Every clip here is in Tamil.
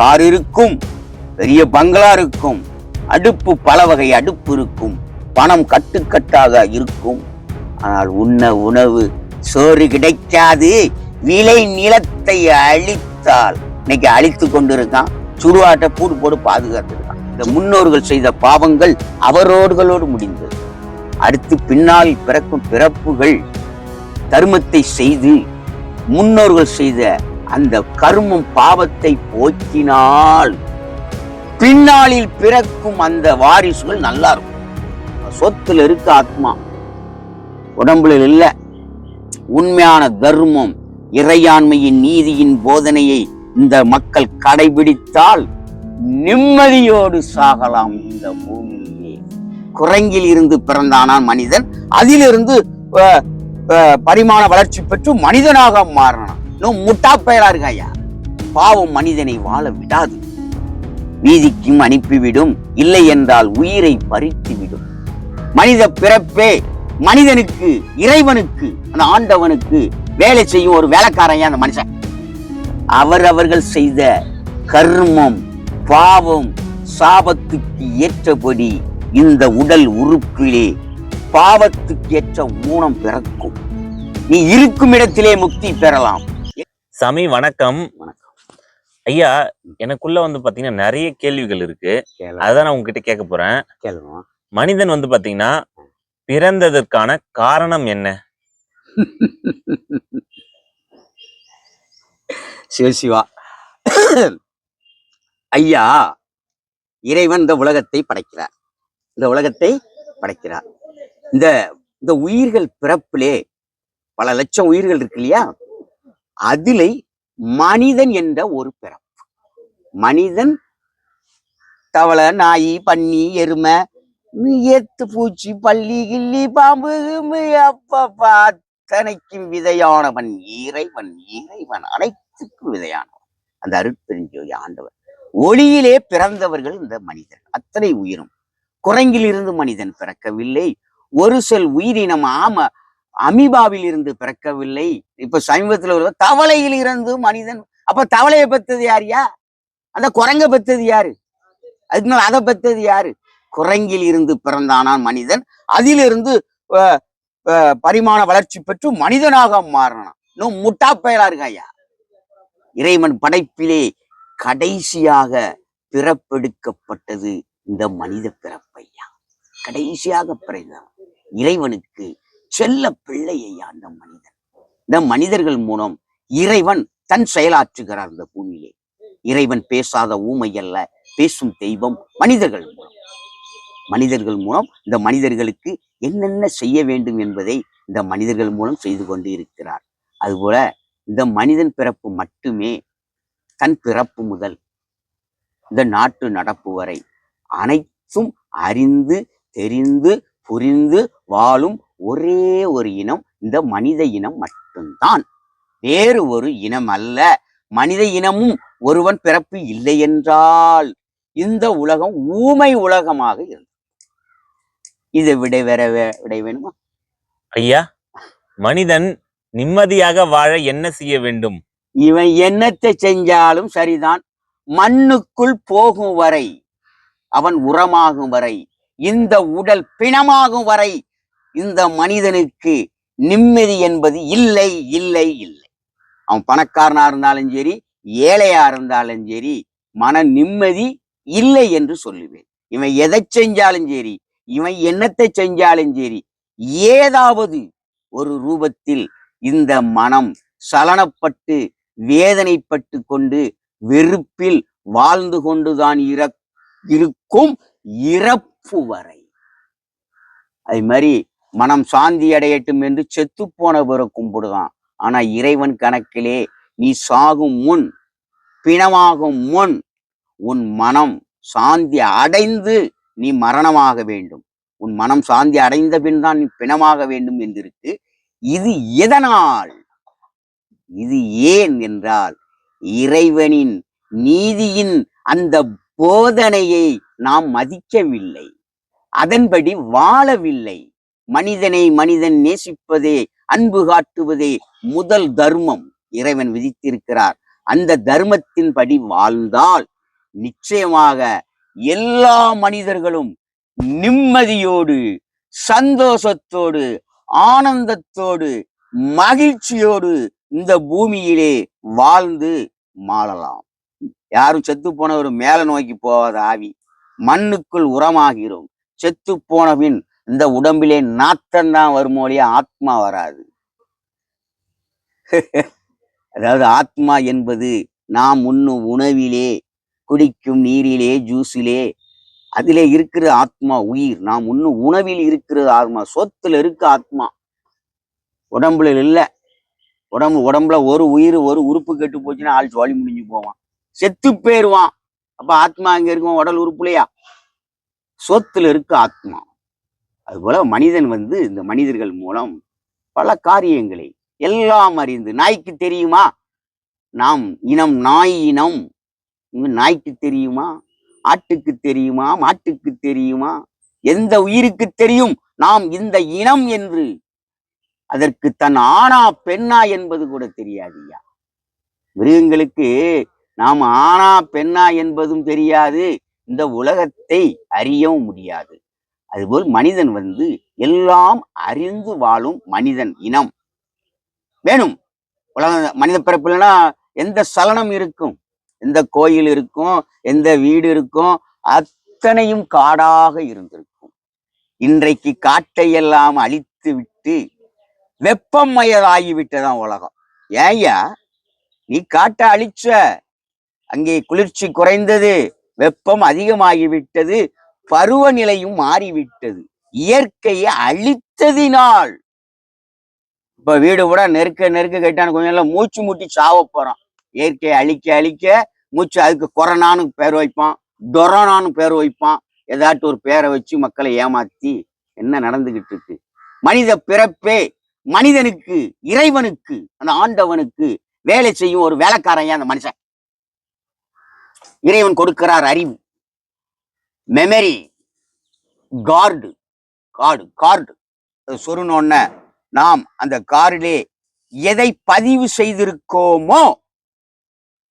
கார் இருக்கும் பெரிய பங்களா இருக்கும் அடுப்பு பல வகை அடுப்பு இருக்கும் பணம் கட்டுக்கட்டாக இருக்கும். ஆனால் உண்ண உணவு சோறு கிடைக்காது. விலை நிலத்தை அழித்தால் இன்னைக்கு அழித்து கொண்டிருக்கான். சுடுவாட்டை பூடு போடு பாதுகாத்திருக்கான். இந்த முன்னோர்கள் செய்த பாவங்கள் அவரோடுகளோடு முடிந்தது. அடுத்து பின்னால் பிறக்கும் பிறப்புகள் தர்மத்தை செய்து முன்னோர்கள் செய்த அந்த கர்மம் பாவத்தை போக்கினால் பின்னாளில் பிறக்கும் அந்த வாரிசுகள் நல்லா இருக்கும் சொத்துல இருக்க ஆத்மா. உடம்புல இல்ல. உண்மையான தர்மம் இறையாண்மையின் நீதியின் போதனையை இந்த மக்கள் கடைபிடித்தால் நிம்மதியோடு சாகலாம் இந்த பூமியிலே. குரங்கில் இருந்து பிறந்தானான் மனிதன் அதிலிருந்து பரிமாண வளர்ச்சி பெற்று மனிதனாக மாறினான். இன்னும் முட்டா பயலா இருக்காயா? பாவம் மனிதனை வாழ விடாது. வீதிக்கும் அனுப்பிவிடும். இல்லை என்றால் உயிரை பறித்துவிடும் மனித பிறப்பே மனிதனுக்கு இறைவனுக்கு அந்த ஆண்டவனுக்கு வேலை செய்யும் ஒரு வேலைக்காரன் அந்த மனுஷன். அவர்கள் செய்த கர்மம் பாவம் சாபத்துக்கு ஏற்றபடி இந்த உடல் உறுப்பிலே பாவத்துக்கு ஏற்ற ஊனம் பிறக்கும். நீ இருக்கும் இடத்திலே முக்தி பெறலாம். சாமி வணக்கம். வணக்கம். ஐயா எனக்குள்ள வந்து பாத்தீங்கன்னா நிறைய கேள்விகள் இருக்கு. அதான் நான் உங்ககிட்ட கேட்க போறேன். மனிதன் வந்து பாத்தீங்கன்னா பிறந்ததற்கான காரணம் என்ன? சிவசிவா ஐயா இறைவன் இந்த உலகத்தை படைக்கிறார். இந்த உலகத்தை படைக்கிறார். இந்த இந்த உயிர்கள் பிறப்பிலே பல லட்சம் உயிர்கள் இருக்கு இல்லையா? அதிலே மனிதன் என்ற ஒரு பிறப்பு. மனிதன் தவளை நாய் பன்னி எருமை ஏத்து பூச்சி பள்ளி கிள்ளி பாம்பு அப்பப்பா அத்தனைக்கும் விதையானவன் இறைவன் இறைவன் அனைத்துக்கும் விதையானவன். அந்த அருட்பெருஞ்சோதி ஆண்டவர். ஒளியிலே பிறந்தவர்கள் இந்த மனிதன் அத்தனை உயிரும். குரங்கிலிருந்து மனிதன் பிறக்கவில்லை. ஒரு செல் உயிரினம் ஆம அமீபாவில் இருந்து பிறக்கவில்லை. இப்ப சமீபத்துல ஒரு தவளையில் இருந்து மனிதன் அப்ப தவளையை பெத்தது யாருயா அந்த குரங்க பெத்தது யாரு? அதுக்கு மேல அதை பெத்தது யாரு? குரங்கில் இருந்து பிறந்தானான் மனிதன். அதிலிருந்து பரிமாண வளர்ச்சி பெற்று மனிதனாக மாறினான். இன்னும் முட்டா பயலா இருக்காயா இறைவன் படைப்பிலே கடைசியாக பிறப்பெடுக்கப்பட்டது இந்த மனித பிறப்பையா? கடைசியாக பிறந்தான். இறைவனுக்கு செல்ல பிள்ளையா அந்த மனிதன்? இந்த மனிதர்கள் மூலம் இறைவன் தன் செயலாற்றுகிறார் இந்த பூமியிலே. இறைவன் பேசாத ஊமை அல்ல பேசும் தெய்வம் மனிதர்கள் மூலம். மனிதர்கள் மூலம் இந்த மனிதர்களுக்கு என்னென்ன செய்ய வேண்டும் என்பதை இந்த மனிதர்கள் மூலம் செய்து கொண்டு இருக்கிறார். அதுபோல இந்த மனிதன் பிறப்பு மட்டுமே தன் பிறப்பு முதல் இந்த நாட்டு நடப்பு வரை அனைத்தும் அறிந்து தெரிந்து புரிந்து வாழும் ஒரே ஒரு இனம் இந்த மனித இனம் மட்டும்தான். வேறு ஒரு இனம் அல்ல. மனித இனமும் ஒருவன் பிறப்பு இல்லை என்றால் இந்த உலகம் ஊமை உலகமாக இருந்தது. இதை விட வேற விடை வேணுமா? ஐயா மனிதன் நிம்மதியாக வாழ என்ன செய்ய வேண்டும்? இவன் என்னத்தை செஞ்சாலும் சரிதான். மண்ணுக்குள் போகும் வரை அவன் உரமாகும் வரை இந்த உடல் பிணமாகும் வரை இந்த மனிதனுக்கு நிம்மதி என்பது இல்லை இல்லை இல்லை. அவன் பணக்காரனா இருந்தாலும் சரி ஏழையா இருந்தாலும் சரி மன நிம்மதி இல்லை என்று சொல்லுவேன். இவன் எதை செஞ்சாலும் சரி இவன் என்னத்தை செஞ்சாலும் சரி ஏதாவது ஒரு ரூபத்தில் இந்த மனம் சலனப்பட்டு வேதனைப்பட்டு கொண்டு வெறுப்பில் வாழ்ந்து கொண்டுதான் இற- இருக்கும் இறப்பு வரை. அது மாதிரி மனம் சாந்தி அடையட்டும் என்று செத்து போனவரை கும்பிடுதான். ஆனா இறைவன் கணக்கிலே நீ சாகும் முன் பிணமாகும் முன் உன் மனம் சாந்தி அடைந்து நீ மரணமாக வேண்டும். உன் மனம் சாந்தி அடைந்த பின் தான் நீ பிணமாக வேண்டும் என்றிருக்கு. இது எதனால்? இது ஏன் என்றால் இறைவனின் நீதியின் அந்த போதனையை நாம் மதிக்கவில்லை. அதன்படி வாழவில்லை. மனிதனை மனிதன் நேசிப்பதே அன்பு காட்டுவதே முதல் தர்மம். இறைவன் விதித்திருக்கிறார். அந்த தர்மத்தின்படி வாழ்ந்தால் நிச்சயமாக எல்லா மனிதர்களும் நிம்மதியோடு சந்தோஷத்தோடு ஆனந்தத்தோடு மகிழ்ச்சியோடு இந்த பூமியிலே வாழ்ந்து மாளலாம் யாரும் செத்து போனவர் மேல நோக்கி போவாத ஆவி. மண்ணுக்குள் உரமாகிறோம். செத்து போனபின் இந்த உடம்பிலே நாத்தம்தான் ஒழிய ஆத்மா வராது. அதாவது ஆத்மா என்பது நாம் உண்ணும் உணவிலே குடிக்கும் நீரிலே ஜூஸிலே அதிலே இருக்கிற ஆத்மா உயிர். நாம் உண்ணும் உணவில் இருக்கிறது ஆத்மா சொத்துல இருக்கு ஆத்மா. உடம்புல இல்ல. உடம்பு உடம்புல ஒரு உயிர் ஒரு உறுப்பு கெட்டு போச்சுன்னா ஆள் ஜோலி முடிஞ்சு போவான். செத்து போயிருவான். அப்ப ஆத்மா அங்க இருக்கும்? உடல் உறுப்புலையா? சொத்துல இருக்கு ஆத்மா. அதுபோல மனிதன் வந்து இந்த மனிதர்கள் மூலம் பல காரியங்களை எல்லாம் அறிந்து நாய்க்கு தெரியுமா? நாம் இனம் நாய் இனம். நாய்க்கு தெரியுமா? ஆட்டுக்கு தெரியுமா? மாட்டுக்கு தெரியுமா? எந்த உயிருக்கு தெரியும்? நாம் இந்த இனம் என்று. அதற்கு தன் ஆணா பெண்ணா என்பது கூட தெரியாதுயா? மிருகங்களுக்கு நாம் ஆணா பெண்ணா என்பதும் தெரியாது. இந்த உலகத்தை அறியவும் முடியாது. அதுபோல் மனிதன் வந்து எல்லாம் அறிந்து வாழும் மனிதன் இனம். வேணும் உலக மனித பிறப்புலனா எந்த சலனம் இருக்கும்? எந்த கோயில் இருக்கும்? எந்த வீடு இருக்கும்? அத்தனையும் காடாக இருந்திருக்கும். இன்றைக்கு காட்டையெல்லாம் அழித்து விட்டு வெப்பமயதாகிவிட்டதான் உலகம். ஏயா நீ காட்டை அழிச்ச. அங்கே குளிர்ச்சி குறைந்தது வெப்பம் அதிகமாகிவிட்டது பருவநிலையும் மாறிவிட்டது. இயற்கையை அழித்ததினால். இப்ப வீடு கூட நெருக்க நெருக்க கேட்டான்னு கொஞ்சம் எல்லாம் மூச்சு முட்டி சாவ போறான். இயற்கையை அழிக்க அழிக்க மூச்சு அதுக்கு கொரோனான்னு பேர் வைப்பான் டொரோனான்னு பேர் வைப்பான். ஏதாட்டு ஒரு பேரை வச்சு மக்களை ஏமாத்தி என்ன நடந்துகிட்டு இருக்கு? மனித பிறப்பே மனிதனுக்கு இறைவனுக்கு அந்த ஆண்டவனுக்கு வேலை செய்யும் ஒரு வேலைக்காரன் அந்த மனுஷன்? இறைவன் கொடுக்கிறார் அறிவு. மெமரி கார்டு கார்டு கார்டு சொருனோன்ன நாம் அந்த கார்டிலே எதை பதிவு செய்திருக்கோமோ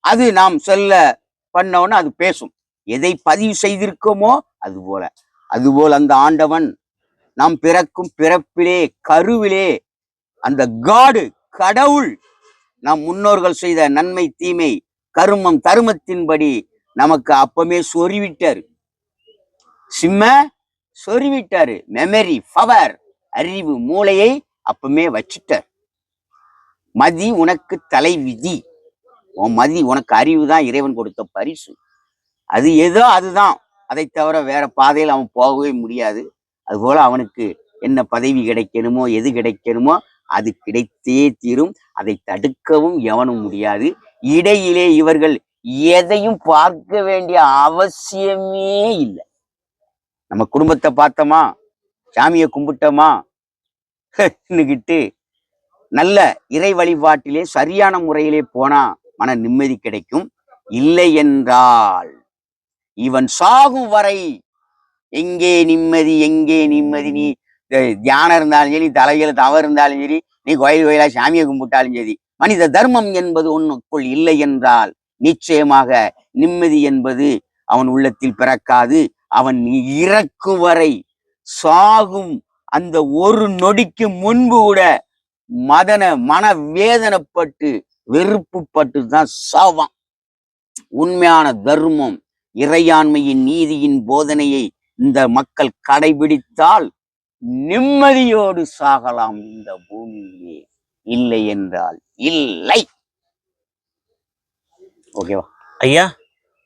அது நாம் செல்ல பண்ணோன்னு அது பேசும். எதை பதிவு செய்திருக்கோமோ அது போல. அதுபோல் அந்த ஆண்டவன் நாம் பிறக்கும் பிறப்பிலே கருவிலே அந்த காடு கடவுள் நம் முன்னோர்கள் செய்த நன்மை தீமை கருமம் தருமத்தின்படி நமக்கு அப்பமே சொறிவிட்டார் சிம்ம சொறிவிட்டாரு மெமரி பவர் அறிவு மூளையை அப்பமே வச்சுட்டார். மதி உனக்கு தலை விதி. உன் மதி உனக்கு அறிவு தான் இறைவன் கொடுத்த பரிசு. அது ஏதோ அதுதான். அதை தவிர வேற பாதையில் அவன் போகவே முடியாது. அதுபோல அவனுக்கு என்ன பதவி கிடைக்கணுமோ எது கிடைக்கணுமோ அது கிடைத்தே தீரும். அதை தடுக்கவும் எவனும் முடியாது. இடையிலே இவர்கள் எதையும் பார்க்க வேண்டிய அவசியமே இல்லை. நம்ம குடும்பத்தை பார்த்தோமா? சாமியை கும்பிட்டோமா? நிக்கிட்டு நல்ல இறை வழிபாட்டிலே சரியான முறையிலே போனா மன நிம்மதி கிடைக்கும். இல்லை என்றால் இவன் சாகும் வரை எங்கே நிம்மதி எங்கே நிம்மதி? நீ தியானம் இருந்தாலும் சரி தலையில தவறு இருந்தாலும் சரி நீ கோயில் கோயிலா சாமியை கும்பிட்டாலும் சரி மனித தர்மம் என்பது ஒன்றுக்குள் இல்லை என்றால் நிச்சயமாக நிம்மதி என்பது அவன் உள்ளத்தில் பிறக்காது. அவன் இறக்கும் வரை சாகும் அந்த ஒரு நொடிக்கு முன்பு கூட மதன மன வேதனைப்பட்டு வெறுப்புப்பட்டு தான் சாவான். உண்மையான தர்மம் இறையாண்மையின் நீதியின் போதனையை இந்த மக்கள் கடைபிடித்தால் நிம்மதியோடு சாகலாம் இந்த பூமியிலே. இல்லை என்றால் இல்லை. ஓகேவா? ஐயா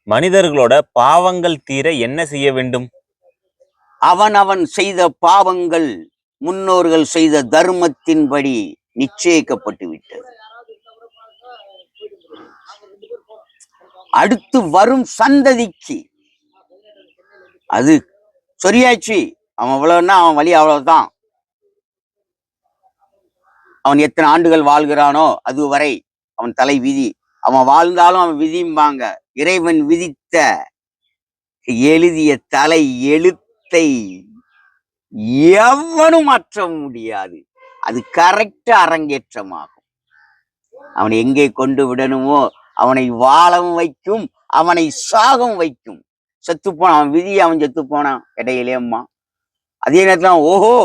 மனிதர்களோட பாவங்கள் தீர என்ன செய்ய வேண்டும்? அவன் அவன் செய்த பாவங்கள் முன்னோர்கள் செய்த தர்மத்தின்படி நிச்சயிக்கப்பட்டு விட்டது அடுத்து வரும் சந்ததிக்கு. அது சரியாச்சு. அவன் அவ்வளவுன்னா அவன் வழி அவ்வளவுதான். அவன் எத்தனை ஆண்டுகள் வாழ்கிறானோ அதுவரை அவன் தலை வீதி அவன் வாழ்ந்தாலும் அவன் விதிம்பாங்க. இறைவன் விதித்த எழுதிய தலை எழுத்தை எவனும் மாற்ற முடியாது. அது கரெக்டா அரங்கேற்றமாகும். அவனை எங்கே கொண்டு விடணுமோ அவனை வாழவும் வைக்கும் அவனை சாகவும் வைக்கும். செத்து போனான் அவன் விதி அவன் செத்து போனான். இடையிலேம்மா அதே நேரத்துல ஓஹோ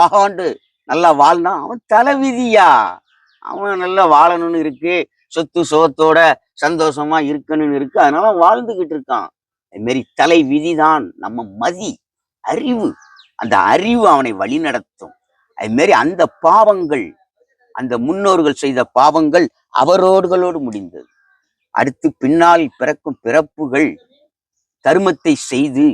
ஆஹாண்டு நல்லா வாழ்ந்தான். அவன் தலை விதியா? அவன் நல்லா வாழணும்னு இருக்கு. சொத்து சுகத்தோட சந்தோஷமா இருக்கணும்னு இருக்கு. அதனால வாழ்ந்துகிட்டு இருக்கான். அது மாதிரி தலை விதிதான் நம்ம மதி அறிவு. அந்த அறிவு அவனை வழிநடத்தும். அது மாதிரி அந்த பாவங்கள் அந்த முன்னோர்கள் செய்த பாவங்கள் அவரோடுகளோடு முடிந்தது. அடுத்து பின்னால் பிறக்கும் பிறப்புகள் கருமத்தை செய்து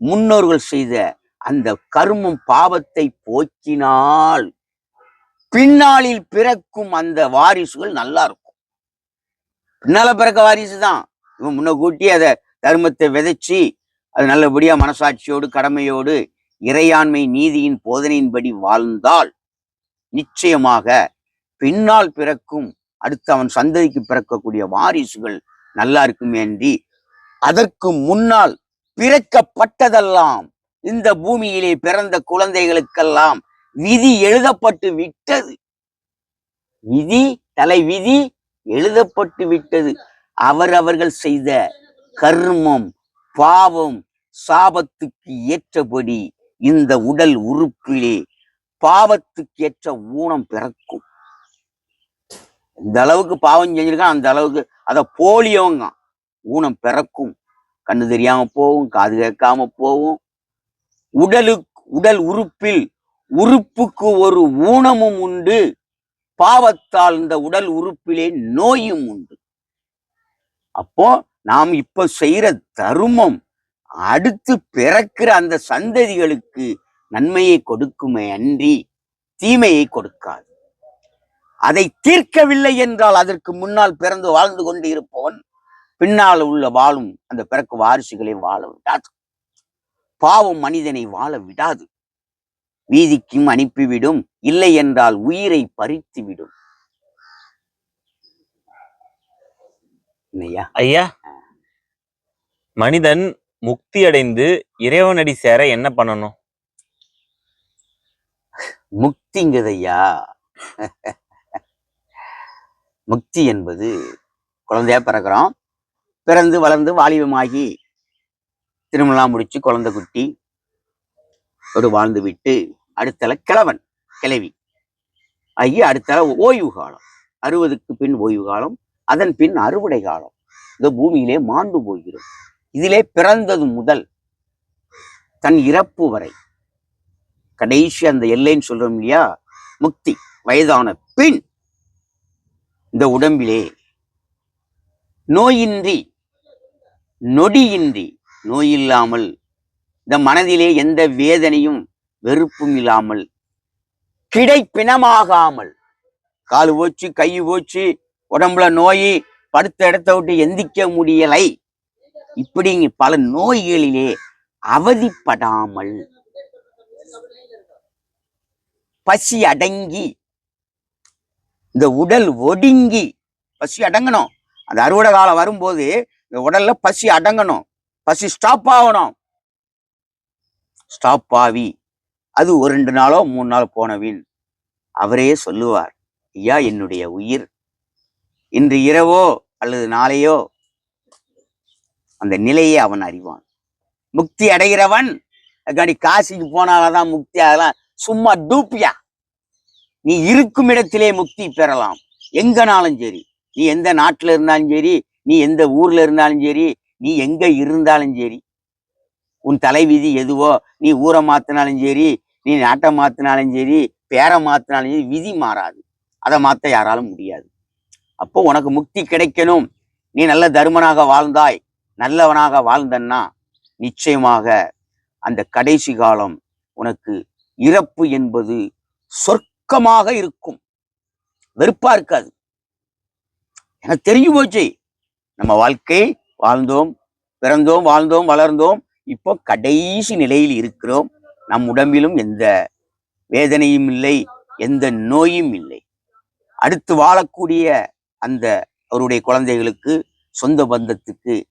முன்னோர்கள் செய்த அந்த கருமம் பாவத்தை போக்கினால் பின்னாளில் பிறக்கும் அந்த வாரிசுகள் நல்லா இருக்கும் பின்னால பிறக்க வாரிசு தான் இவன் முன்ன கூட்டி அதை தர்மத்தை விதைச்சி அது நல்லபடியா மனசாட்சியோடு கடமையோடு இறையாண்மை நீதியின் போதனையின்படி வாழ்ந்தால் நிச்சயமாக பின்னால் பிறக்கும் அடுத்து அவன் சந்ததிக்கு பிறக்கக்கூடிய வாரிசுகள் நல்லா இருக்கும் ஏந்தி அதற்கு முன்னால் பிறக்கப்பட்டதெல்லாம் இந்த பூமியிலே பிறந்த குழந்தைகளுக்கெல்லாம் விதி எழுதப்பட்டு விட்டது. விதி தலை விதி எழுதப்பட்டு விட்டது. அவர் அவர்கள் செய்த கர்மம் பாவம் சாபத்துக்கு ஏற்றபடி இந்த உடல் உறுப்பிலே பாவத்துக்கு ஏற்ற ஊனம் பிறக்கும். இந்த அளவுக்கு பாவம் செஞ்சிருக்கான் அந்த அளவுக்கு அதை போலியோங்க. ஊனம் பிறக்கும். கண்ணு தெரியாம போகும் காது கேட்காம போகும். உடலுக்கு உடல் உறுப்பில் உறுப்புக்கு ஒரு ஊனமும் உண்டு. பாவத்தால் இந்த உடல் உறுப்பிலே நோயும் உண்டு. அப்போ நாம் இப்ப செய்யற தருமம் அடுத்து பிறக்கிற அந்த சந்ததிகளுக்கு நன்மையை கொடுக்குமே அன்றி தீமையை கொடுக்காது. அதை தீர்க்கவில்லை என்றால் அதற்கு முன்னால் பிறந்து வாழ்ந்து கொண்டு இருப்பவன் பின்னால் உள்ள வாழும் அந்த பிறக்கு வாரிசுகளை வாழ விடாது. பாவம் மனிதனை வாழ விடாது. வீதிக்கும் அனுப்பிவிடும். இல்லை என்றால் உயிரை பறித்து விடும் இல்லையா? ஐயா மனிதன் முக்தி அடைந்து இறைவனடி சேர என்ன பண்ணணும்? முக்திங்கதையா முக்தி என்பது குழந்தையா பிறக்கிறோம். பிறந்து வளர்ந்து வாலிபமாகி திருமணம் முடிச்சு குழந்தை குட்டி ஒரு வாழ்ந்து விட்டு அடுத்தல கிழவன் கிளவி. ஆகி அடுத்தல ஓய்வு காலம். அறுபதுக்கு பின் ஓய்வு காலம் அதன் பின் அறுவடை காலம். இந்த பூமியிலே மாண்டு போகிறோம். இதிலே பிறந்தது முதல் தன் இறப்பு வரை. கடைசி அந்த எல்லைன்னு சொல்றோம் இல்லையா? முக்தி வயதான பின் இந்த உடம்பிலே. நோயின்றி நொடியின்றி நோய் இல்லாமல் இந்த மனதிலே எந்த வேதனையும் வெறுப்பும் இல்லாமல் கிடைப்பினமாகாமல் கால் போச்சு கை போச்சு உடம்புல நோய் படுத்த இடத்த விட்டு எந்திக்க முடியலை. இப்படி பல நோய்களிலே அவதிப்படாமல் பசி அடங்கி இந்த உடல் ஒடுங்கி பசி அடங்கணும். அந்த அறுவடை காலம் வரும்போது இந்த உடல்ல பசி அடங்கணும். பசி ஸ்டாப் ஆகணும். ஸ்டாப் பாவி அது ஒரு ரெண்டு நாளோ மூணு நாள் போனவின் அவரே சொல்லுவார் ஐயா என்னுடைய உயிர். இன்று இரவோ அல்லது நாளையோ அந்த நிலையை அவன் அறிவான். முக்தி அடைகிறவன் அதுக்காண்டி காசிக்கு போனால்தான் முக்தி அதெல்லாம் சும்மா டூப்பியா. நீ இருக்கும் இடத்திலே முக்தி பெறலாம். எங்கனாலும் சரி. நீ எந்த நாட்டுல இருந்தாலும் சரி நீ எந்த ஊர்ல இருந்தாலும் சரி நீ எங்க இருந்தாலும் சரி. உன் தலைவிதி எதுவோ நீ ஊரை மாத்தினாலும் சரி நீ நாட்டை மாத்தினாலும் சரி பேரை மாத்தினாலும் சரி விதி மாறாது. அதை மாத்த யாராலும் முடியாது. அப்போ உனக்கு முக்தி கிடைக்கணும். நீ நல்ல தருமனாக வாழ்ந்தாய் நல்லவனாக வாழ்ந்தன்னா நிச்சயமாக அந்த கடைசி காலம் உனக்கு இறப்பு என்பது சொர்க்கமாக இருக்கும். வெறுப்பா இருக்காது. எனக்கு தெரிஞ்சு போச்சு. நம்ம வாழ்க்கை வாழ்ந்தோம் பிறந்தோம் வாழ்ந்தோம் வளர்ந்தோம் இப்போ கடைசி நிலையில் இருக்கிறோம். நம் உடம்பிலும் எந்த வேதனையும் இல்லை எந்த நோயும் இல்லை. அடுத்து வாழக்கூடிய அந்த அவருடைய குழந்தைகளுக்கு சொந்த பந்தத்துக்கு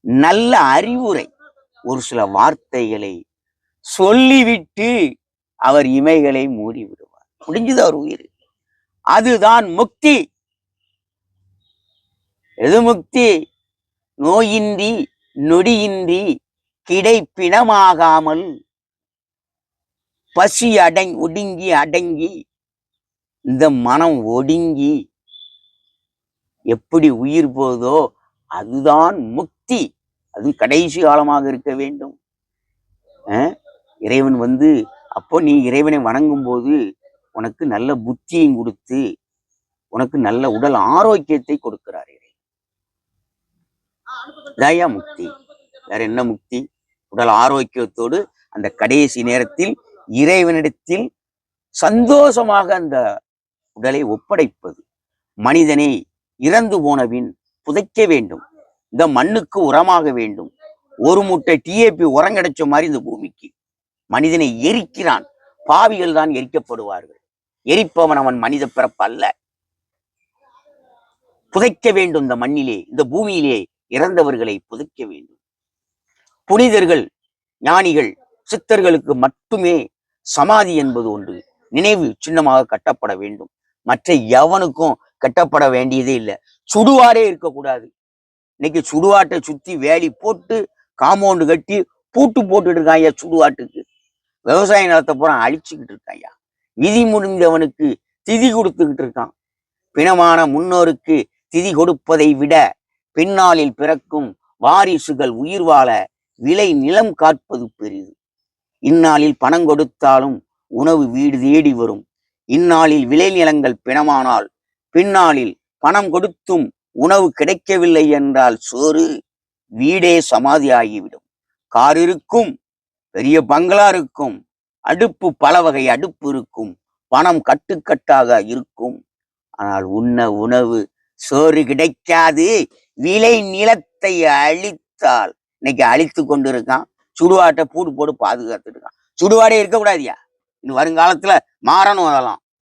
நல்ல அறிவுரை ஒரு சில வார்த்தைகளை சொல்லிவிட்டு அவர் இமைகளை மூடி விடுவார். முடிஞ்சது அவர் உயிர்? அதுதான் முக்தி. எது முக்தி? நோயின்றி நொடியின்றி கிடைப்பினமாகாமல் பசி அடங் ஒடுங்கி அடங்கி இந்த மனம் ஒடுங்கி எப்படி உயிர் போதோ அதுதான் முக்தி. அதுவும் கடைசி காலமாக இருக்க வேண்டும். இறைவன் வந்து அப்போ நீ இறைவனை வணங்கும் போது உனக்கு நல்ல புத்தியும் கொடுத்து உனக்கு நல்ல உடல் ஆரோக்கியத்தை கொடுக்கிறார் இறைவன். இதாயா முக்தி. வேற என்ன முக்தி? உடல் ஆரோக்கியத்தோடு அந்த கடைசி நேரத்தில் இறைவனிடத்தில் சந்தோஷமாக அந்த உடலை ஒப்படைப்பது. மனிதனை இறந்து போனபின் புதைக்க வேண்டும். இந்த மண்ணுக்கு உரமாக வேண்டும். ஒரு முட்டை டிஏபி உரம் கிடைச்ச மாதிரி இந்த பூமிக்கு. மனிதனை எரிக்கிறான். பாவிகள் தான் எரிக்கப்படுவார்கள். எரிப்பவன் அவன் மனித பிறப்பு அல்ல புதைக்க வேண்டும் இந்த மண்ணிலே இந்த பூமியிலே இறந்தவர்களை புதைக்க வேண்டும். புனிதர்கள் ஞானிகள் சித்தர்களுக்கு மட்டுமே சமாதி என்பது ஒன்று. நினைவு சின்னமாக கட்டப்பட வேண்டும். மற்ற எவனுக்கும் கட்டப்பட வேண்டியதே இல்லை. சுடுவாரே இருக்கக்கூடாது. இன்னைக்கு சுடுவாட்டை சுத்தி வேலி போட்டு காம்பவுண்டு கட்டி பூட்டு போட்டுட்டு இருக்காய்யா சுடுவாட்டுக்கு விவசாய நிலத்தை பூரா அழிச்சுக்கிட்டு இருக்காய்யா விதி முடிந்தவனுக்கு திதி கொடுத்துக்கிட்டு இருக்கான். பிணமான முன்னோருக்கு திதி கொடுப்பதை விட பின்னாளில் பிறக்கும் வாரிசுகள் உயிர் வாழ விலை நிலம் காற்பது பெரிது. இந்நாளில் பணம் கொடுத்தாலும் உணவு வீடு தேடி வரும். இந்நாளில் விளை நிலங்கள் பிணமானால் பின்னாளில் பணம் கொடுத்தும் உணவு கிடைக்கவில்லை என்றால் சோறு வீடே சமாதியாகிவிடும். கார் இருக்கும் பெரிய பங்களா இருக்கும் அடுப்பு பல வகை அடுப்பு இருக்கும் பணம் கட்டுக்கட்டாக இருக்கும். ஆனால் உண்ண உணவு சோறு கிடைக்காது விளை நிலத்தை அழித்தால் இன்னைக்கு அழித்து கொண்டு இருக்கான் சுடுவாட்டை பூடு போட்டு பாதுகாத்துட்டு இருக்கான். சுடுவாடே இருக்கக்கூடாதியா? இன்னும் வருங்காலத்துல மாறணும் அதெல்லாம்.